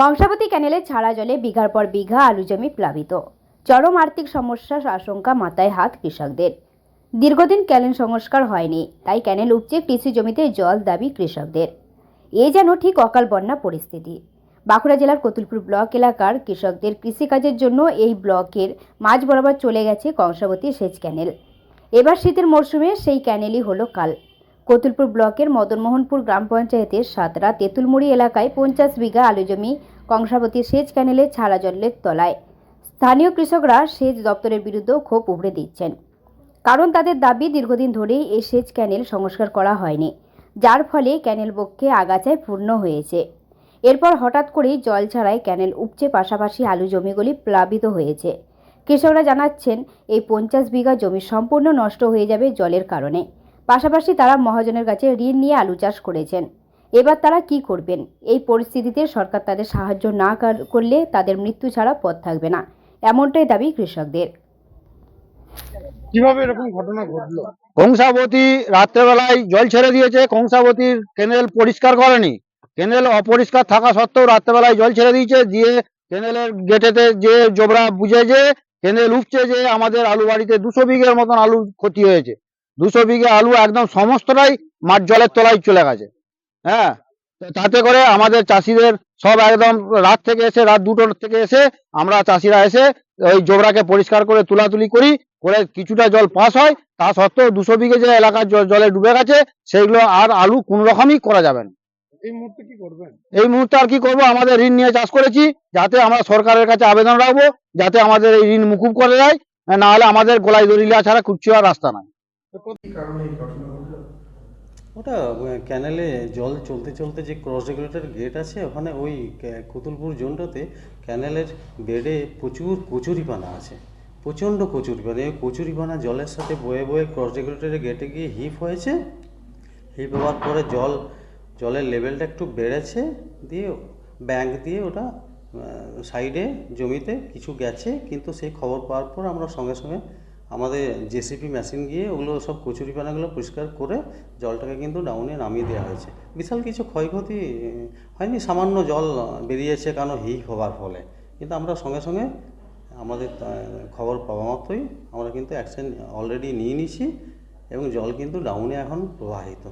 কংসাবতী ক্যানেলে ছাড়া জলে বিঘার পর বিঘা আলু জমি প্লাবিত। চরম আর্থিক সমস্যার আশঙ্কা মাথায় হাত কৃষকদের। দীর্ঘদিন ক্যানেল সংস্কার হয়নি, তাই ক্যানেল উপচে কৃষি জমিতে জল দাবি কৃষকদের। এ যেন ঠিক অকাল বন্যা পরিস্থিতি। বাঁকুড়া জেলার কতুলপুর ব্লক এলাকার কৃষকদের কৃষিকাজের জন্য এই ব্লকের মাঝ বরাবর চলে গেছে কংসাবতী সেচ ক্যানেল। এবার শীতের মরশুমে সেই ক্যানেলই হলো কাল। কতুলপুর ব্লকের মদনমোহনপুর গ্রাম পঞ্চায়েতের সাতরা তেঁতুলমুড়ি এলাকায় পঞ্চাশ বিঘা আলু জমি কংসাবতী সেচ ক্যানেলে ছাড়া জলের তলায়। স্থানীয় কৃষকরা সেচ দপ্তরের বিরুদ্ধেও ক্ষোভ উগড়ে দিচ্ছেন। কারণ তাদের দাবি দীর্ঘদিন ধরেই এই সেচ ক্যানেল সংস্কার করা হয়নি, যার ফলে ক্যানেল বক্ষে আগাছায় পূর্ণ হয়েছে। এরপর হঠাৎ করেই জল ছাড়ায় ক্যানেল উপচে পাশাপাশি আলু জমিগুলি প্লাবিত হয়েছে। কৃষকরা জানাচ্ছেন, এই পঞ্চাশ বিঘা জমি সম্পূর্ণ নষ্ট হয়ে যাবে জলের কারণে। পাশাপাশি তারা মহাজনের কাছে ঋণ নিয়ে আলু চাষ করেছেন। এবার তারা কি করবেন? এই পরিস্থিতিতে সরকার তাদের সাহায্য না করলে তাদের মৃত্যু ছাড়া পথ থাকবে না। এমনটাই দাবি কৃষকদের। কীভাবে এরকম ঘটনা ঘটলো? কংসাবতী রাত্রেবেলায় জল ছেড়ে দিয়েছে কংসাবতীর কেনেল পরিষ্কার করেনি। কেনেল অপরিষ্কার থাকা সত্ত্বেও রাত্রেবেলায় জল ছেড়ে দিয়েছে দিয়ে কেনেলের গেটেতে যে জোবরা বুঝে যে কেনেল উঠছে যে আমাদের আলু বাড়িতে দুশো বিঘের মতন আলু ক্ষতি হয়েছে। দুশো বিঘে আলু একদম সমস্তটাই মাঠ জলের তলায় চলে গেছে। হ্যাঁ? তাতে করে আমাদের চাষিদের সব একদম রাত থেকে এসে রাত দুটোর থেকে এসে আমরা চাষিরা এসে ওই জোবরাকে পরিষ্কার করে তুলাতুলি করি করে কিছুটা জল পাস হয়। তা সত্ত্বেও দুশো বিঘে যে এলাকার জলে ডুবে গেছে সেগুলো আর আলু কোন রকমই করা যাবে না। এই মুহূর্তে কি করবেন? এই মুহূর্তে আর কি করব? আমাদের ঋণ নিয়ে চাষ করেছি যাতে আমরা সরকারের কাছে আবেদন রাখব যাতে আমাদের এই ঋণ মুকুব করে দেয় না হলে আমাদের গোলায় দড়িলা ছাড়া কুচ্ছু আর রাস্তা নাই। কারণে ওটা ক্যানেলে জল চলতে চলতে যে ক্রস রেগুলেটর গেট আছে, ওখানে ওই কুতুলপুর জোনটাতে ক্যানেলের বেডে প্রচুর কচুরিপানা আছে। প্রচণ্ড কচুরিপানা। এই কচুরিপানা জলের সাথে বয়ে বয়ে ক্রস রেগুলেটরের গেটে গিয়ে হিপ হয়েছে। হিপ হওয়ার পরে জল, জলের লেভেলটা একটু বেড়েছে, দিয়ে ব্যাংক দিয়ে ওটা সাইডে জমিতে কিছু গেছে, কিন্তু সেই খবর পাওয়ার পর আমরা সঙ্গে সঙ্গে আমাদের জেসিপি মেশিন গিয়ে ওগুলো সব কচুরিপানাগুলো পরিষ্কার করে জলটাকে কিন্তু ডাউনে নামিয়ে দেওয়া হয়েছে। বিশাল কিছু ক্ষয়ক্ষতি হয়নি, সামান্য জল বেরিয়েছে কারণ হিপ হওয়ার ফলে। কিন্তু আমরা সঙ্গে সঙ্গে আমাদের খবর পাওয়া মাত্রই আমরা কিন্তু অ্যাকশন অলরেডি নিয়ে নিয়েছি এবং জল কিন্তু ডাউনে এখন প্রবাহিত।